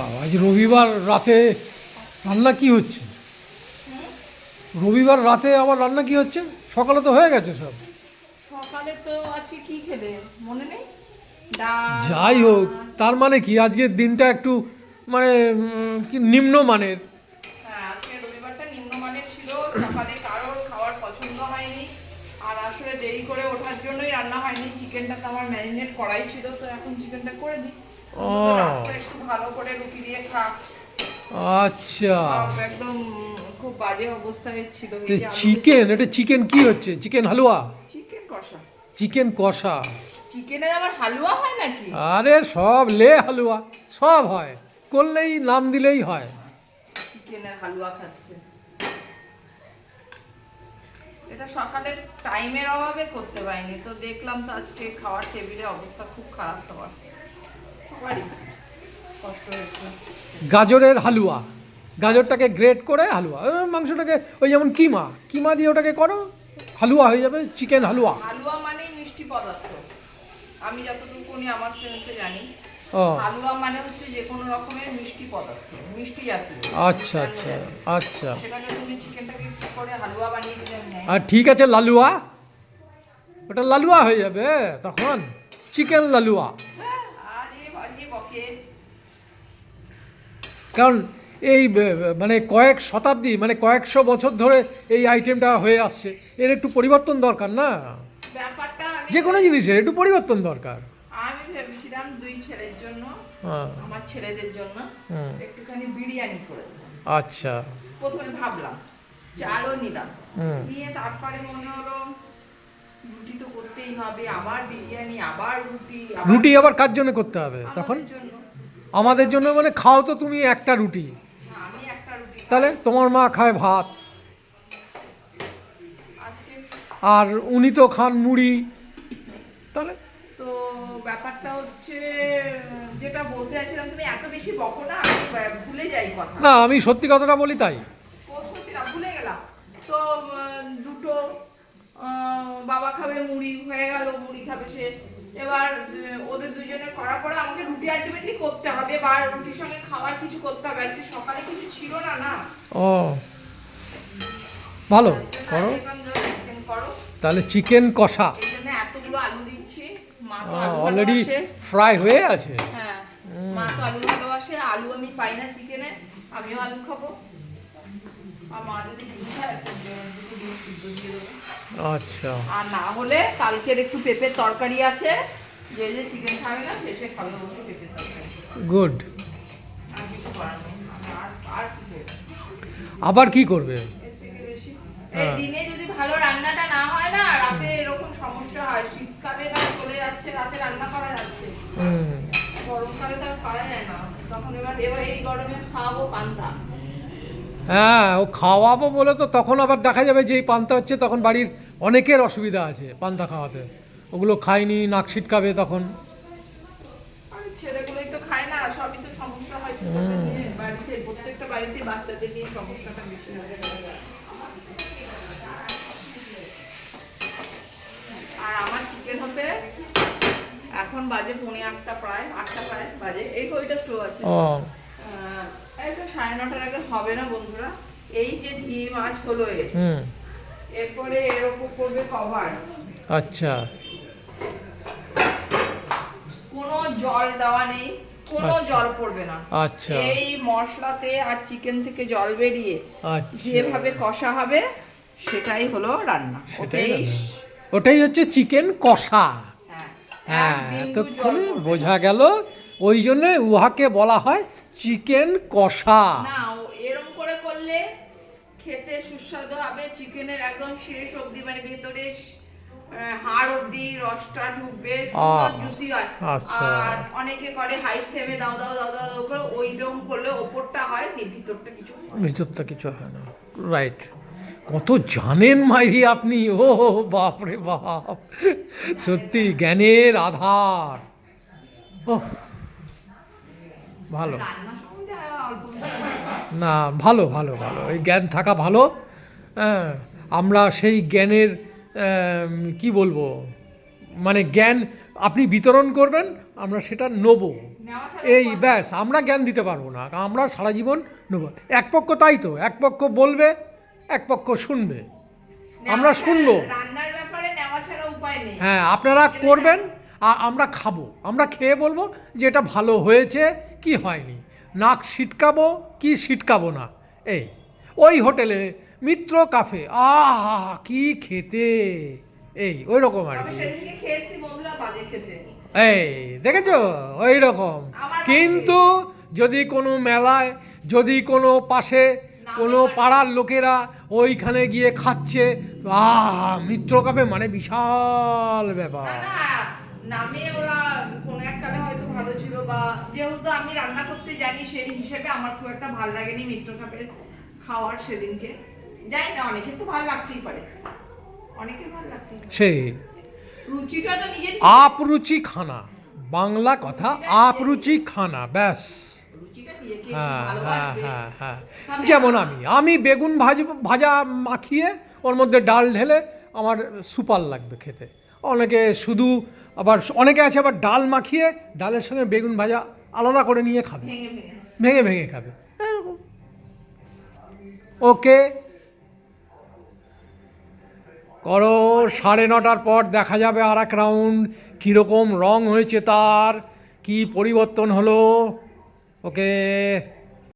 আজ রবিবার রাতে রান্না কি হচ্ছে? রবিবার রাতে আবার রান্না কি হচ্ছে? সকালে তো হয়ে গেছে সব। সকালে তো আজকে কি খেলে? মনে নেই? যাই হোক তার মানে কি? আজকের দিনটা একটু মানে কি হ্যাঁ হয়নি। আর আসলে দেরি করে ওঠার জন্যই রান্না হয়নি। চিকেনটা তো আমার ম্যারিনেট করাই ছিল তো এখন চিকেনটা করে দিই। ও। একটু ভালো করে রুটি দিয়ে খা। আচ্ছা। একদম খুব বাজে অবস্থায় ছিল চিকেন এটা চিকেন কি হচ্ছে? চিকেন হালুয়া? চিকেন কষা। চিকেন কষা। চিকেনের আবার হালুয়া হয় নাকি? আরে সব লে হালুয়া সব হয়। করলেই নাম দিলেই হয়। চিকেনের হালুয়া খাচ্ছে। এটা সকালের টাইমের অভাবে করতে পারিনি। তো দেখলাম তো আজকে খাওয়ার টেবিলের অবস্থা খুব খারাপ সবার গাজরের হালুয়া। গাজরটাকে গ্রেট করে হালুয়া। মাংসটাকে ওই যেমন কিমা। কিমা দিয়ে ওটাকে করো হালুয়া হয়ে যাবে চিকেন হালুয়া। হালুয়া মানেই মিষ্টি পদার্থ। আমি যতটুকুনি আমার সেন্সে জানি ও। হালুয়া মানে হচ্ছে যে কোনো রকমের মিষ্টি পদার্থ মিষ্টি জাতীয়। আচ্ছা আচ্ছা আচ্ছা। সেটাকে তুমি চিকেনটাকে কি করে হালুয়া বানিয়ে দিলে আর ঠিক আছে লালুয়া। ওটা লালুয়া হয়ে যাবে তখন। চিকেন লালুয়া আরে বাজে বকে কারণ এই মানে কয়েক শতাব্দী মানে কয়েকশো বছর ধরে এই আইটেমটা হয়ে আসছে। এর একটু পরিবর্তন দরকার না? যে কোনো জিনিসের একটু পরিবর্তন দরকার। আমি ভেবেছিলাম দুই ছেলের জন্য হ্যাঁ। আমার ছেলেদের জন্য একটুখানি বিরিয়ানি করে আচ্ছা। প্রথমে ভাবলাম চালও নিলাম। হুম। নিয়ে তারপরে মনে হলো রুটি তো করতেই হবে আবার বিরিয়ানি আবার রুটি রুটি আবার কার জন্য করতে হবে? তখন? জন্য। আমাদের জন্য মানে খাও তো তুমি একটা রুটি। তাহলে তোমার মা খায় ভাত। আর উনি তো খান মুড়ি। তাহলে? তো ব্যাপারটা হচ্ছে যেটা বলতে চাইছিলাম তুমি এত বেশি বকো না আমি ভুলে যাই কথা। না আমি সত্যি কথাটা বলি তাই। সত্যি না ভুলে গেলাম। তো দুটো বাবা খাবে মুড়ি হয়ে গেল মুড়ি খাবে সে। এবার ওদের দুজনে করার পরে আমাকে রুটি আলটিমেটলি করতে হবে বা রুটির সঙ্গে খাবার কিছু করতে হবে। আজকে সকালে কিছু ছিল না না? ও। ভালো করো। তাহলে চিকেন কষা। এতগুলো আলু দিচ্ছি। মা তো আলু অলরেডি ফ্রাই হয়ে আছে? হ্যাঁ মা তো আলু ভালোবাসে। আলু আমি পাই না চিকেনে আমিও আলু খাব। আচ্ছা। আর না হলে কালকের একটু পেঁপের তরকারি আছে। যে যে চিকেন খাবে না সে সে খাবে বসে পেঁপের তরকারি। গুড আর কিছু করার নেই। আর আর কি আবার কি করবে? হ্যাঁ। দিনে যদি ভালো রান্নাটা না হয় না রাতে এরকম সমস্যা হয়। শীতকালে না চলে যাচ্ছে রাতে রান্না করা যাচ্ছে। গরমকালে তো আর পারা যায় না। তখন এবার এবার এই গরমে খাওয়াবো পান্তা। হ্যাঁ ও খাওয়াবো বলে তো তখন আবার দেখা যাবে যে এই পান্তা হচ্ছে তখন বাড়ির অনেকের অসুবিধা আছে পান্তা খাওয়াতে। ওগুলো খায়নি নাক ছিটকাবে তখন। আরে ছেলেগুলোই তো খায় না সবই তো সমস্যা হয় বাড়িতে প্রত্যেকটা বাড়িতে বাচ্চাদের নিয়ে সমস্যাটা বেশি হয়। আর আমার চিকেন হতে এখন বাজে পৌনে আটটা প্রায় আটটা প্রায় বাজে। এই ঘড়িটা স্লো আছে। এটা সাড়ে নটার আগে হবে না বন্ধুরা। এই যে ধীর মাছ হলো এর। এরপরে এর ওপর করবে কভার আচ্ছা। জল দেওয়া নেই কোনো জল পড়বে না। আচ্ছা। এই মশলাতে আর চিকেন থেকে জল বেরিয়ে আচ্ছা। যেভাবে কষা হবে সেটাই হলো রান্না। সেটাই রান্না। ওটাই হচ্ছে চিকেন কষা। হ্যাঁ, হ্যাঁ এতক্ষণে বোঝা গেল ওই জন্য উহাকে বলা হয় চিকেন কষা। না ও এরম করে করলে খেতে সুস্বাদু হবে চিকেনের একদম শেষ অবধি মানে ভেতরে হাড় অবধি রসটা ঢুকবে সুন্দর জুসি হয়। আচ্ছা। আর অনেকে করে হাই ফ্লেমে দাও দাও দাও দাও করে ওইরকম করলে ওপরটা হয় নি ভিতরটা কিছু। ভিতরটা কিছু হয় না। রাইট কত জানেন মাইরি আপনি? ও বাপ রে বাপ। সত্যি জ্ঞানের আধার। ও ভালো। না ভালো ভালো ভালো। এই জ্ঞান থাকা ভালো। হ্যাঁ আমরা সেই জ্ঞানের কি বলব? মানে জ্ঞান আপনি বিতরণ করবেন আমরা সেটা নেব। এই ব্যাস আমরা জ্ঞান দিতে পারব না আমরা সারা জীবন নেব। এক পক্ষ তাই তো এক পক্ষ বলবে এক পক্ষ শুনবে। আমরা শুনব। হ্যাঁ আপনারা করবেন আর আমরা খাব। আমরা খেয়ে বলব যে এটা ভালো হয়েছে কি হয়নি। নাক সিটকাবো কি সিটকাবো না এই। ওই হোটেলে মিত্র কাফে। আহা কি খেতে? এই ওই রকম আর কি। এই দেখেছ? ওই রকম কিন্তু যদি কোনো মেলায় যদি কোনো পাশে কোনো পাড়ার লোকেরা ওইখানে গিয়ে খাচ্ছে আহ মিত্র কাপে মানে বিশাল ব্যাপার। নামে ওরা কোনো হয়তো ভালো ছিল বা যেহেতু আমি রান্না করতে জানি সেই হিসেবে আমার খুব একটা ভালো লাগেনি মিত্র কাপের খাওয়ার সেদিনকে। জানি না অনেকের তো ভালো লাগতেই পারে। অনেকের ভালো লাগতেই সেই। রুচিটা তো নিজের আপরুচি খানা। বাংলা কথা আপরুচি খানা ব্যাস। হ্যাঁ হ্যাঁ হ্যাঁ হ্যাঁ। যেমন আমি। আমি বেগুন ভাজ ভাজা মাখিয়ে ওর মধ্যে ডাল ঢেলে আমার সুপার লাগবে খেতে। অনেকে শুধু আবার অনেকে আছে আবার ডাল মাখিয়ে ডালের সঙ্গে বেগুন ভাজা আলাদা করে নিয়ে খাবে। ভেঙে ভেঙে। ভেঙে ভেঙে খাবে। ওকে। করো, সাড়ে নটার পর দেখা যাবে আর এক রাউন্ড কীরকম রং হয়েছে তার? কি পরিবর্তন হলো? ওকে